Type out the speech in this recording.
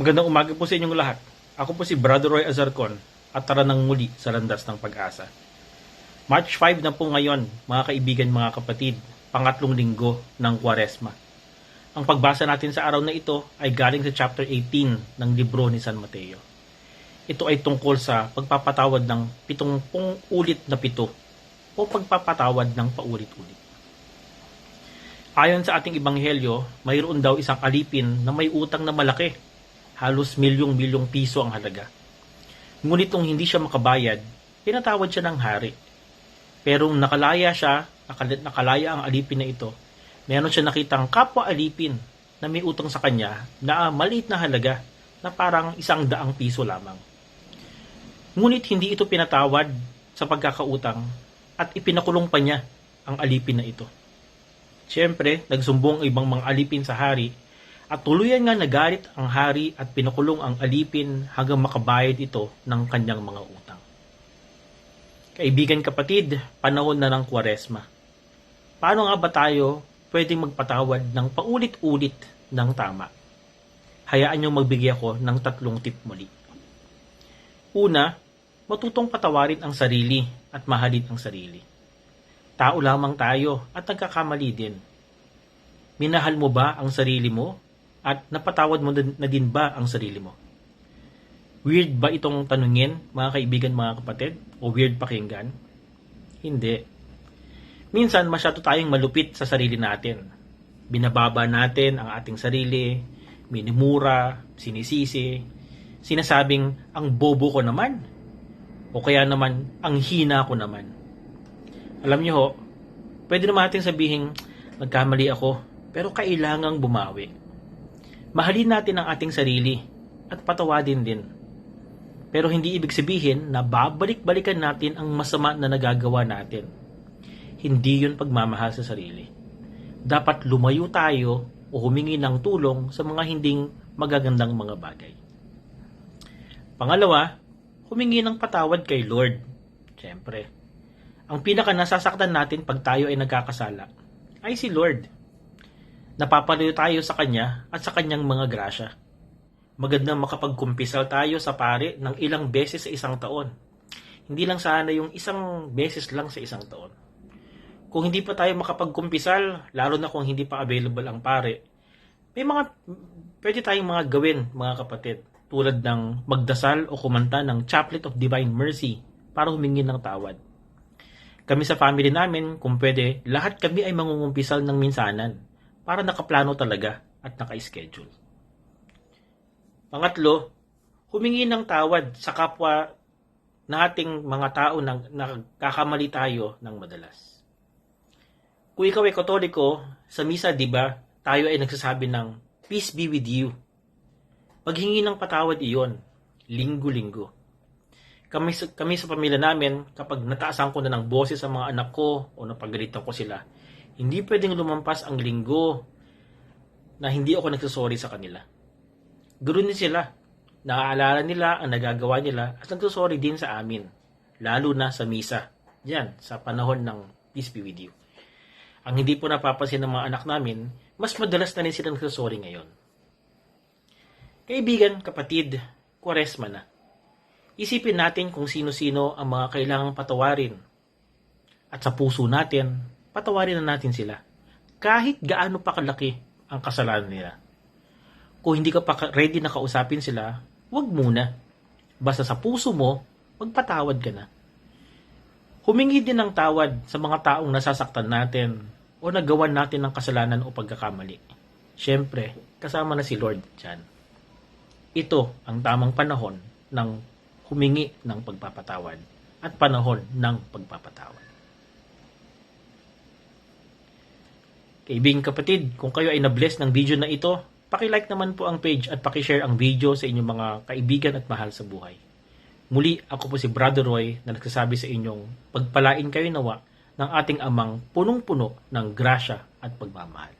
Magandang umaga po sa inyong lahat. Ako po si Brother Roy Azarcon at tara nang muli sa landas ng pag-asa. March 5 na po ngayon, mga kaibigan, mga kapatid, pangatlong linggo ng Kwaresma. Ang pagbasa natin sa araw na ito ay galing sa chapter 18 ng libro ni San Mateo. Ito ay tungkol sa pagpapatawad ng pitongpong ulit na pito o pagpapatawad ng paulit-ulit. Ayon sa ating ebanghelyo, mayroon daw isang alipin na may utang na malaki. Halos milyong-milyong piso ang halaga. Ngunit nung hindi siya makabayad, pinatawad siya ng hari. Pero nung nakalaya siya, nakal- nakalaya ang alipin na ito, meron siya nakitang kapwa alipin na may utang sa kanya na maliit na halaga na parang isang daang piso lamang. Ngunit hindi ito pinatawad sa pagkakautang at ipinakulong pa niya ang alipin na ito. Siyempre, nagsumbong ang ibang mga alipin sa hari at tuluyan nga nagalit ang hari at pinakulong ang alipin hanggang makabayad ito ng kanyang mga utang. Kaibigan kapatid, panahon na ng kwaresma. Paano nga ba tayo pwedeng magpatawad ng paulit-ulit ng tama? Hayaan nyo magbigay ako ng tatlong tip muli. Una, matutong patawarin ang sarili at mahalin ang sarili. Tao lamang tayo at nagkakamali din. Minahal mo ba ang sarili mo at napatawad mo na din ba ang sarili mo? Weird ba itong tanungin, mga kaibigan, mga kapatid? O weird pakinggan? Hindi. Minsan, masyado tayong malupit sa sarili natin. Binababa natin ang ating sarili, minimura, sinisisi, sinasabing, ang bobo ko naman. O kaya naman, ang hina ko naman. Alam niyo ho, pwede naman natin sabihin, nagkamali ako, pero kailangang bumawi. Mahalin natin ang ating sarili at patawadin din. Pero hindi ibig sabihin na babalik-balikan natin ang masama na nagagawa natin. Hindi yun pagmamahal sa sarili. Dapat lumayo tayo o humingi ng tulong sa mga hinding magagandang mga bagay. Pangalawa, humingi ng patawad kay Lord. Siyempre, ang pinaka nasasaktan natin pag tayo ay nagkakasala ay si Lord. Napapalayo tayo sa Kanya at sa Kanyang mga grasya. Magandang makapagkumpisal tayo sa pare ng ilang beses sa isang taon. Hindi lang sana yung isang beses lang sa isang taon. Kung hindi pa tayo makapagkumpisal, lalo na kung hindi pa available ang pare, may mga pwede tayong mga gawin, mga kapatid, tulad ng magdasal o kumanta ng Chaplet of Divine Mercy para humingi ng tawad. Kami sa family namin, kung pwede, lahat kami ay mangungumpisal ng minsanan para nakaplano talaga at naka-schedule. Pangatlo, humingi ng tawad sa kapwa nating mga tao na nagkakamali tayo ng madalas. Kung ikaw ay katoliko, sa misa, di ba, tayo ay nagsasabi ng peace be with you. Paghingi ng patawad iyon, linggo-linggo. Kami, kami sa pamilya namin, kapag nataasan ko na ng boses sa mga anak ko o napagalitan ko sila, hindi pwedeng lumampas ang linggo na hindi ako nagsasorry sa kanila. Ganoon din sila. Naaalala nila ang nagagawa nila at nagsasorry din sa amin. Lalo na sa misa. Yan, sa panahon ng Peace be with you. Ang hindi po napapansin ng mga anak namin, mas madalas na rin sila nagsasorry ngayon. Kaibigan, kapatid, kwaresma na. Isipin natin kung sino-sino ang mga kailangang patawarin. At sa puso natin, patawarin na natin sila. Kahit gaano pa kalaki ang kasalanan nila. Kung hindi ka pa ready na kausapin sila, wag muna. Basta sa puso mo, magpatawad ka na. Humingi din ng tawad sa mga taong nasasaktan natin o nagawan natin ng kasalanan o pagkakamali. Siyempre, kasama na si Lord dyan. Ito ang tamang panahon ng humingi ng pagpapatawad at panahon ng pagpapatawad. Kaibing kapatid, kung kayo ay na-bless ng video na ito, paki-like naman po ang page at paki-share ang video sa inyong mga kaibigan at mahal sa buhay. Muli, ako po si Brother Roy na nagsasabi sa inyong pagpalain kayo nawa ng ating amang punong-puno ng grasya at pagmamahal.